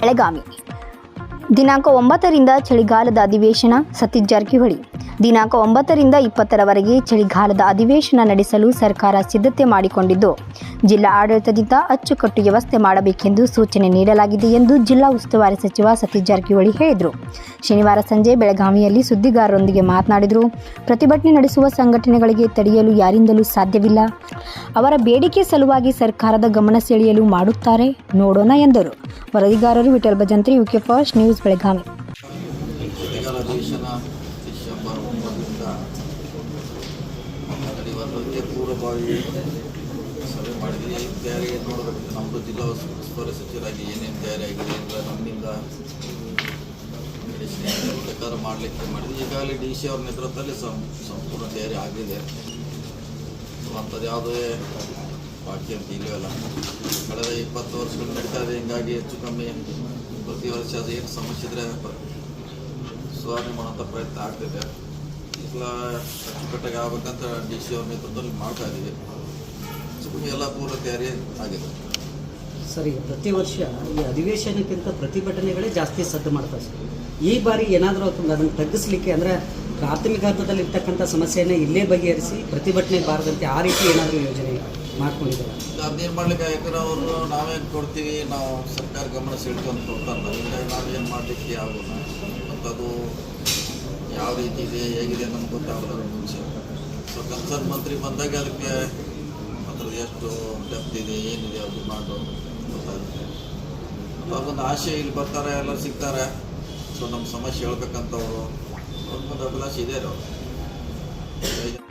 ಬೆಳಗಾವಿ ದಿನಾಂಕ ಒಂಬತ್ತರಿಂದ ಚಳಿಗಾಲದ ಅಧಿವೇಶನ ಸತೀಶ್ ಜಾರಕಿಹೊಳಿ. ದಿನಾಂಕ ಒಂಬತ್ತರಿಂದ ಇಪ್ಪತ್ತರವರೆಗೆ ಚಳಿಗಾಲದ ಅಧಿವೇಶನ ನಡೆಸಲು ಸರ್ಕಾರ ಸಿದ್ಧತೆ ಮಾಡಿಕೊಂಡಿದ್ದು, ಜಿಲ್ಲಾ ಆಡಳಿತದಿಂದ ಅಚ್ಚುಕಟ್ಟು ವ್ಯವಸ್ಥೆ ಮಾಡಬೇಕೆಂದು ಸೂಚನೆ ನೀಡಲಾಗಿದೆ ಎಂದು ಜಿಲ್ಲಾ ಉಸ್ತುವಾರಿ ಸಚಿವ ಸತೀಶ್ ಜಾರಕಿಹೊಳಿ ಹೇಳಿದರು. ಶನಿವಾರ ಸಂಜೆ ಬೆಳಗಾವಿಯಲ್ಲಿ ಸುದ್ದಿಗಾರರೊಂದಿಗೆ ಮಾತನಾಡಿದರು. ಪ್ರತಿಭಟನೆ ನಡೆಸುವ ಸಂಘಟನೆಗಳಿಗೆ ತಡೆಯಲು ಯಾರಿಂದಲೂ ಸಾಧ್ಯವಿಲ್ಲ. ಅವರ ಬೇಡಿಕೆ ಸಲುವಾಗಿ ಸರ್ಕಾರದ ಗಮನ ಸೆಳೆಯಲು ಮಾಡುತ್ತಾರೆ. ನೋಡೋಣ ಎಂದರು. ವರದಿಗಾರರು Vithal Bhajantri, UK first news, Belagavi. ಸಭೆ ಮಾಡಿದ್ವಿ ಏನು ತಯಾರಿ ನೋಡಬೇಕು ನಮ್ಮದು ಜಿಲ್ಲಾ ಉಸ್- ಉಸ್ತುವಾರಿ ಸಚಿವರಾಗಿ ಏನೇನು ತಯಾರಿ ಆಗಿದೆ ಇಲ್ಲ ನಮ್ಮಿಂದ ಪ್ರಕಾರ ಮಾಡಲಿಕ್ಕೆ ಮಾಡಿದ್ವಿ ಈಗಾಗಲೇ ಡಿ ಸಿ ಅವ್ರ ನೇತೃತ್ವದಲ್ಲಿ ಸಂಪೂರ್ಣ ತಯಾರಿ ಆಗಿದೆ. ಅಂಥದ್ದು ಯಾವುದೇ ಬಾಕಿ ಅಂತ ಇಲ್ಲವಲ್ಲ ಕಳೆದ ಇಪ್ಪತ್ತು ವರ್ಷಗಳು ನಡೀತಾ ಇದೆ, ಹಿಂಗಾಗಿ ಹೆಚ್ಚು ಕಮ್ಮಿ ಪ್ರತಿ ವರ್ಷ ಅದು ಏನು ಸಮಸ್ಯೆ ಇದ್ರೆ ಸುಧಾರಣೆ ಮಾಡೋಂಥ ಪ್ರಯತ್ನ ಆಗ್ತಿದೆ. ಈಗ ಅಚ್ಚುಕಟ್ಟಾಗಿ ಆಗ್ಬೇಕಂತ ಡಿ ಸಿ ಅವ್ರ ನೇತೃತ್ವದಲ್ಲಿ ಮಾಡ್ತಾ ಇದ್ದೀವಿ. ಎಲ್ಲ ಪೂರ್ವ ತಯಾರಿ ಆಗಿದೆ. ಸರ್, ಪ್ರತಿ ವರ್ಷ ಈ ಅಧಿವೇಶನಕ್ಕಿಂತ ಪ್ರತಿಭಟನೆಗಳೇ ಜಾಸ್ತಿ ಸದ್ದು ಮಾಡ್ತಾರೆ ಈ ಬಾರಿ ಏನಾದರೂ ಅದನ್ನು ತಗ್ಗಿಸ್ಲಿಕ್ಕೆ ಅಂದರೆ ಪ್ರಾಥಮಿಕ ಹಂತದಲ್ಲಿ ಇರ್ತಕ್ಕಂಥ ಸಮಸ್ಯೆಯನ್ನು ಇಲ್ಲೇ ಬಗೆಹರಿಸಿ ಪ್ರತಿಭಟನೆ ಬಾರದಂತೆ ಆ ರೀತಿ ಏನಾದರೂ ಯೋಜನೆ ಮಾಡ್ಕೊಂಡಿದ್ದಾರೆ? ಅದೇನು ಮಾಡ್ಲಿಕ್ಕೆ ಯಾಕಂದ್ರೆ ಅವರು ನಾವೇನು ಕೊಡ್ತೀವಿ. ನಾವು ಸರ್ಕಾರ ಗಮನ ಸೆಳ್ಕೊಂಡು ಕೊಡ್ತಾರೆ. ಹೀಗಾಗಿ ನಾವೇನು ಮಾಡಲಿಕ್ಕೆ ಮತ್ತು ಅದು ಯಾವ ರೀತಿ ಇದೆ, ಹೇಗಿದೆ ನಮ್ಗೆ ಗೊತ್ತಾಗಲ್ಲ ಮುಂಚೆ. ಸೊ ಕನ್ಸರ್ನ್ ಮಂತ್ರಿ ಬಂದಾಗ ಅದಕ್ಕೆ ಅದ್ರದ್ದು ಎಷ್ಟು ಡೆಪ್ತ್ ಇದೆ, ಏನಿದೆ ಅದು ಮಾಡು ಗೊತ್ತಾಗುತ್ತೆ. ಅದೊಂದು ಆಶೆ ಇಲ್ಲಿ ಬರ್ತಾರೆ ಎಲ್ಲ ಸಿಗ್ತಾರೆ. ಸೊ ನಮ್ಮ ಸಮಸ್ಯೆ ಹೇಳ್ಬೇಕಂತವ್ರು ಅವ್ರಿಗೊಂದು ಅಭಿಲಾಷೆ ಇದೆ ಅವ್ರು